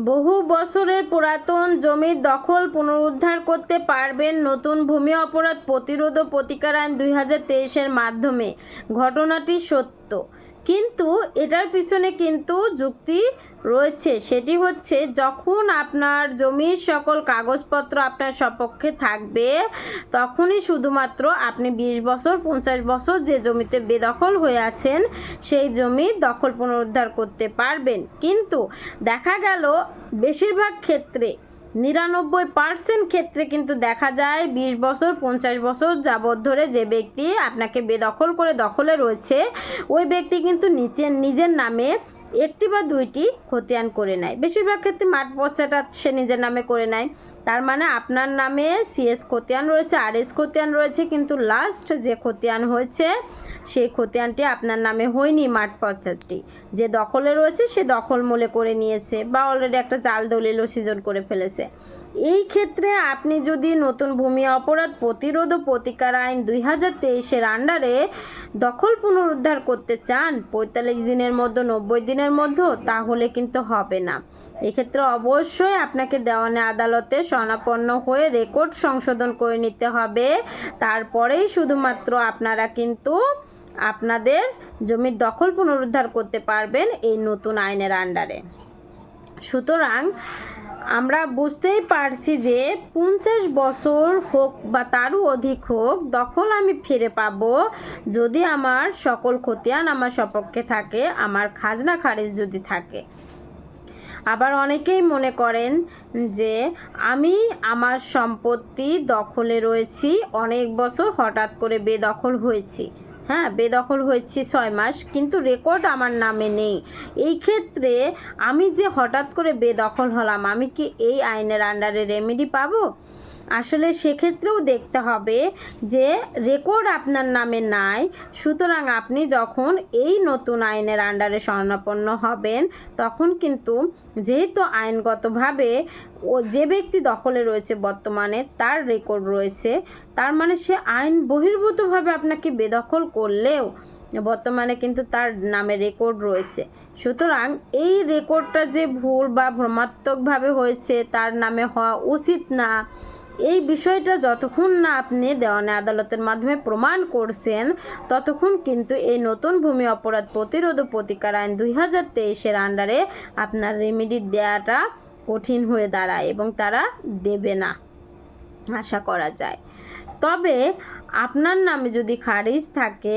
বহু বছরের পুরাতন জমির দখল পুনরুদ্ধার করতে পারবেন নতুন ভূমি অপরাধ প্রতিরোধ ও প্রতিকার আইন দুই হাজার মাধ্যমে। ঘটনাটি সত্য। কিন্তু এটার পিছনে কিন্তু যুক্তি রয়েছে। সেটি হচ্ছে, যখন আপনার জমির সকল কাগজপত্র আপনার সপক্ষে থাকবে, তখনই শুধুমাত্র আপনি বিশ বছর, পঞ্চাশ বছর যে জমিতে বেদখল হয়ে আছেন, সেই জমি দখল পুনরুদ্ধার করতে পারবেন। কিন্তু দেখা গেল, বেশিরভাগ ক্ষেত্রে নিরানব্বই পার্সেন্ট ক্ষেত্রে কিন্তু দেখা যায় বিশ বছর, পঞ্চাশ বছর যাবৎ ধরে যে ব্যক্তি আপনাকে বেদখল করে দখলে রয়েছে, ওই ব্যক্তি কিন্তু নিচের নিজের নামে একটি বা দুইটি খতিয়ান করে নেয়। বেশিরভাগ ক্ষেত্রে মাঠ পচাটা সে নিজের নামে করে নেয়। তার মানে আপনার নামে সিএস খতিয়ান রয়েছে আর এস খতিয়ান রয়েছে, কিন্তু লাস্ট যে খতিয়ান হয়েছে, সেই খতিয়ানটি আপনার নামে হয়নি মাঠ পচারটি। যে দখলে রয়েছে, সে দখল মূলে করে নিয়েছে বা অলরেডি একটা জাল দলিলও সৃজন করে ফেলেছে। এই ক্ষেত্রে আপনি যদি নতুন ভূমি অপরাধ প্রতিরোধ ও প্রতিকার আইন দুই হাজার তেইশের আন্ডারে দখল পুনরুদ্ধার করতে চান, পঁয়তাল্লিশ দিনের মধ্যে নব্বই দিনের মধ্যে তাহলে কিন্তু হবে না। এক্ষেত্রে অবশ্যই আপনাকে দেওয়ানে আদালতে স্বনাপন্ন হয়ে রেকর্ড সংশোধন করে নিতে হবে। তারপরেই শুধুমাত্র আপনারা কিন্তু আপনাদের জমির দখল পুনরুদ্ধার করতে পারবেন এই নতুন আইনের আন্ডারে। সুতরাং আমরা বুঝতেই পারছি যে পঞ্চাশ বছর হোক বা তারও অধিক হোক, দখল আমি ফিরে পাব যদি আমার সকল খতিয়ান আমার সপক্ষে থাকে, আমার খাজনা খারিজ যদি থাকে। আবার অনেকেই মনে করেন যে আমি আমার সম্পত্তি দখলে রয়েছি, অনেক বছর হঠাৎ করে বেদখল হয়েছি। হ্যাঁ বেদখল হয়েছে ছয় মাস, কিন্তু রেকর্ড আমার নামে নেই। এই ক্ষেত্রে আমি যে হঠাৎ করে বেদখল হলাম, আমি কি এই আইনের আন্ডারে রেমেডি পাবো? আসলে সেক্ষেত্রেও দেখতে হবে যে রেকর্ড আপনার নামে নাই। সুতরাং আপনি যখন এই নতুন আইনের আন্ডারে স্বর্ণাপন্ন হবেন, তখন কিন্তু যেহেতু আইনগতভাবে ও যে ব্যক্তি দখলে রয়েছে বর্তমানে, তার রেকর্ড রয়েছে, তার মানে সে আইন বহির্ভূতভাবে আপনাকে বেদখল করলেও বর্তমানে কিন্তু তার নামে রেকর্ড রয়েছে। সুতরাং এই রেকর্ডটা যে ভুল বা ভ্রমাত্মকভাবে হয়েছে, তার নামে হওয়া উচিত না। এই বিষয়টা যতক্ষণ না আপনি দেওয়ানি আদালতের মাধ্যমে প্রমাণ করছেন, ততক্ষণ কিন্তু এই নতুন ভূমি অপরাধ প্রতিরোধ ও প্রতিকার আইন দুই হাজার তেইশের আন্ডারে আপনার রেমেডি দেওয়াটা কঠিন হয়ে দাঁড়ায় এবং তারা দেবে না, আশা করা যায়। তবে আপনার নামে যদি খারিজ থাকে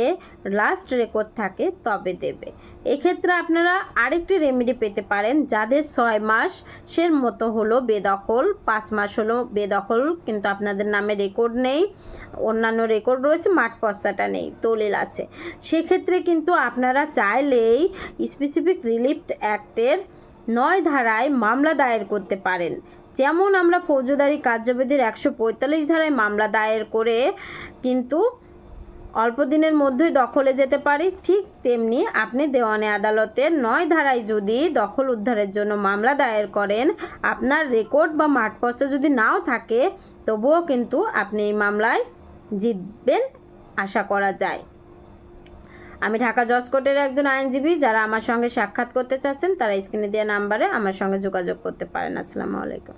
লাস্ট রেকর্ড থাকে, তবে দেবে। এক্ষেত্রে আপনারা আরেকটি রেমেডি পেতে পারেন, যাদের ছয় মাস সের মতো হলো বেদখল, পাঁচ মাস হলো বেদখল, কিন্তু আপনাদের নামে রেকর্ড নেই, অন্যান্য রেকর্ড রয়েছে, মাঠ পশ্চাটা নেই, দলিল আছে। সেক্ষেত্রে কিন্তু আপনারা চাইলেই স্পেসিফিক রিলিফ অ্যাক্টের নয় ধারায় মামলা দায়ের করতে পারেন। যেমন আমরা ফৌজদারি কার্যবিধির একশো পঁয়তাল্লিশ ধারায় মামলা দায়ের করে কিন্তু অল্প দিনের মধ্যেই দখলে যেতে পারি, ঠিক তেমনি আপনি দেওয়ানে আদালতের নয় ধারায় যদি দখল উদ্ধারের জন্য মামলা দায়ের করেন, আপনার রেকর্ড বা মাঠপত্র যদি নাও থাকে, তবুও কিন্তু আপনি এই মামলায় জিতবেন, আশা করা যায়। আমি ঢাকা জজ কোর্টের একজন আইনজীবী, যারা আমার সঙ্গে সাক্ষাৎ করতে চাচ্ছেন, তারা স্ক্রিনে দেওয়া নাম্বারে আমার সঙ্গে যোগাযোগ করতে পারেন। আসসালামু আলাইকুম।